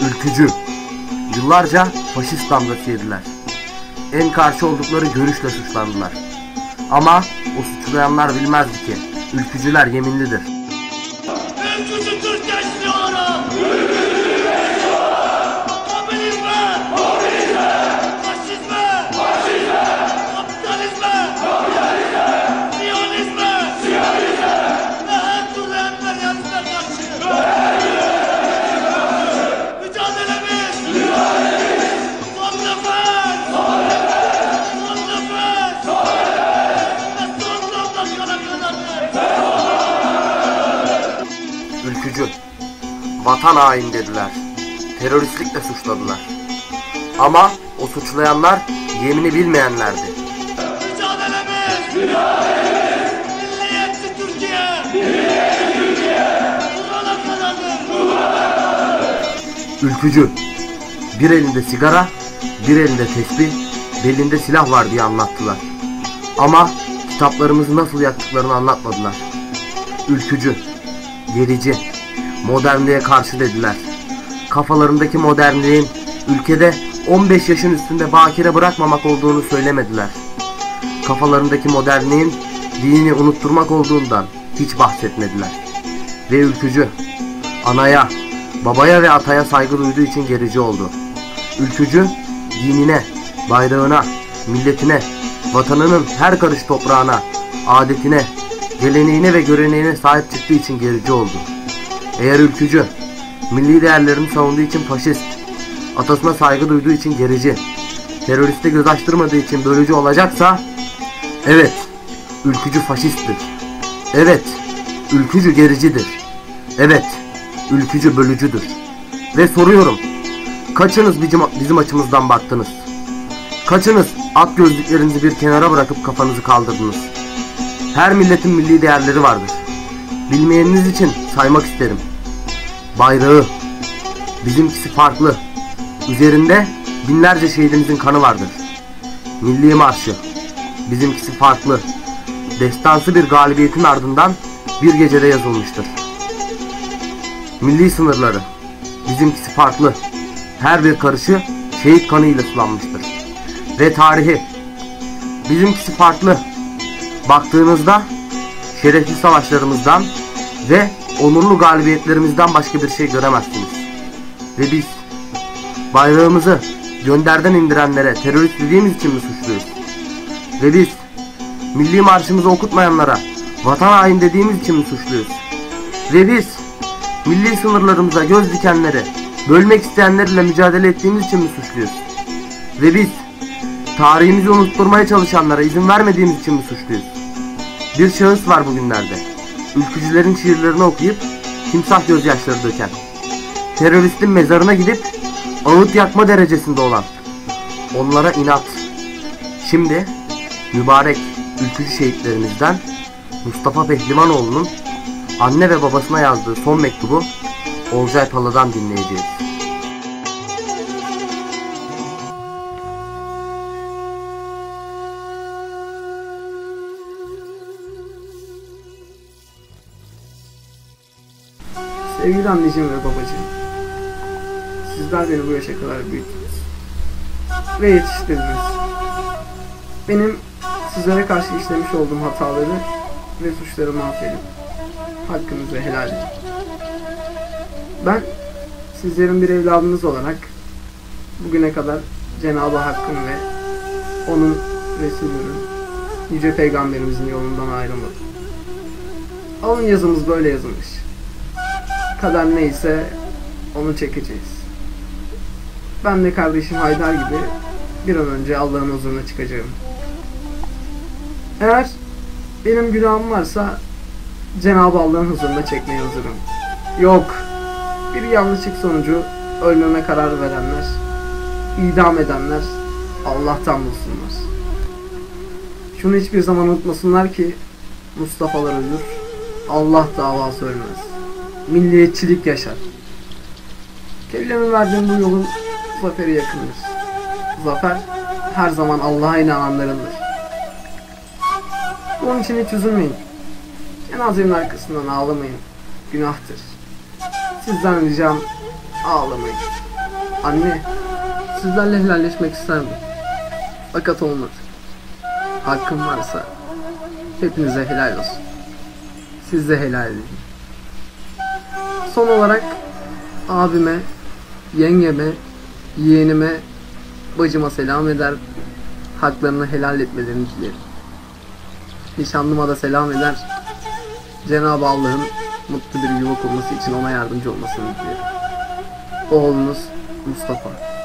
Ülkücü. Yıllarca faşist damgası yediler. En karşı oldukları görüşle suçlandılar. Ama o suçlayanlar bilmezdi ki ülkücüler yeminlidir. Ülkücü. Vatan hain dediler. Teröristlikle suçladılar. Ama o suçlayanlar yemini bilmeyenlerdi. Mücadelemiz! Milliyetçi Türkiye! Milliyetçi Türkiye! Kurana kadardır! Ülkücü. Bir elinde sigara, bir elinde tesbih, belinde silah var diye anlattılar. Ama kitaplarımızı nasıl yaktıklarını anlatmadılar. Ülkücü, gerici, modernliğe karşı dediler. Kafalarındaki modernliğin ülkede 15 yaşın üstünde bakire bırakmamak olduğunu söylemediler. Kafalarındaki modernliğin dini unutturmak olduğundan hiç bahsetmediler. Ve ülkücü, anaya, babaya ve ataya saygı duyduğu için gerici oldu. Ülkücü, dinine, bayrağına, milletine, vatanının her karış toprağına, adetine, geleneğine ve göreneğine sahip çıktığı için gerici oldu. Eğer ülkücü, milli değerlerini savunduğu için faşist, atasına saygı duyduğu için gerici, teröriste göz açtırmadığı için bölücü olacaksa, evet, ülkücü faşisttir. Evet, ülkücü gericidir. Evet, ülkücü bölücüdür. Ve soruyorum, kaçınız bizim, bizim açımızdan baktınız? Kaçınız at gözlüklerinizi bir kenara bırakıp kafanızı kaldırdınız? Her milletin milli değerleri vardır. Bilmeyeniniz için saymak isterim. Bayrağı, bizimkisi farklı. Üzerinde binlerce şehidimizin kanı vardır. Milli Marşı, bizimkisi farklı. Destansı bir galibiyetin ardından bir gecede yazılmıştır. Milli sınırları, bizimkisi farklı. Her bir karışı şehit kanıyla sulanmıştır. Ve tarihi, bizimkisi farklı. Baktığınızda şerefli savaşlarımızdan ve onurlu galibiyetlerimizden başka bir şey göremezsiniz. Ve biz bayrağımızı gönderden indirenlere terörist dediğimiz için mi suçluyuz? Ve biz milli marşımızı okutmayanlara vatan hain dediğimiz için mi suçluyuz? Ve biz milli sınırlarımıza göz dikenleri, bölmek isteyenlerle mücadele ettiğimiz için mi suçluyuz? Ve biz tarihimizi unutturmaya çalışanlara izin vermediğimiz için mi suçluyuz? Bir şahıs var bugünlerde. Ülkücülerin şiirlerini okuyup timsah gözyaşları döken. Teröristin mezarına gidip ağıt yakma derecesinde olan. Onlara inat. Şimdi mübarek ülkücü şehitlerimizden Mustafa Pehlivanoğlu'nun anne ve babasına yazdığı son mektubu Olcay Pala'dan dinleyeceğiz. Sevgili anneciğim ve babacığım, sizler beni bu yaşa kadar büyüttünüz ve yetiştirdiniz. Benim sizlere karşı işlemiş olduğum hataları ve suçlarımı affedin. Hakkınızı helal edin. Ben sizlerin bir evladınız olarak bugüne kadar Cenab-ı Hakk'ın ve onun Resulü'nün, Yüce Peygamberimizin yolundan ayrılmadım. Alın yazımız böyle yazılmış. Kader neyse onu çekeceğiz. Ben de kardeşim Haydar gibi bir an önce Allah'ın huzuruna çıkacağım. Eğer benim günahım varsa Cenab-ı Allah'ın huzuruna çekmeye hazırım. Yok, bir yanlışlık sonucu ölmeme karar verenler, idam edenler Allah'tan bulsunlar. Şunu hiçbir zaman unutmasınlar ki Mustafa'lar ölür, Allah davası ölmez. Milliyetçilik yaşar. Kellemin verdiğim bu yolun zaferi yakındır. Zafer her zaman Allah'a inananlarındır. Bunun için hiç üzülmeyin. Cenazemin arkasından ağlamayın. Günahtır. Sizden ricam ağlamayın. Anne, sizlerle helalleşmek isterdim. Fakat olmadı. Hakkım varsa hepinize helal olsun. Siz de helal edin. Son olarak abime, yengeme, yeğenime, bacıma selam eder. Haklarını helal etmelerini dilerim. Nişanlıma da selam eder. Cenab-ı Allah'ın mutlu bir yuva kurması için ona yardımcı olmasını dilerim. Oğlunuz Mustafa.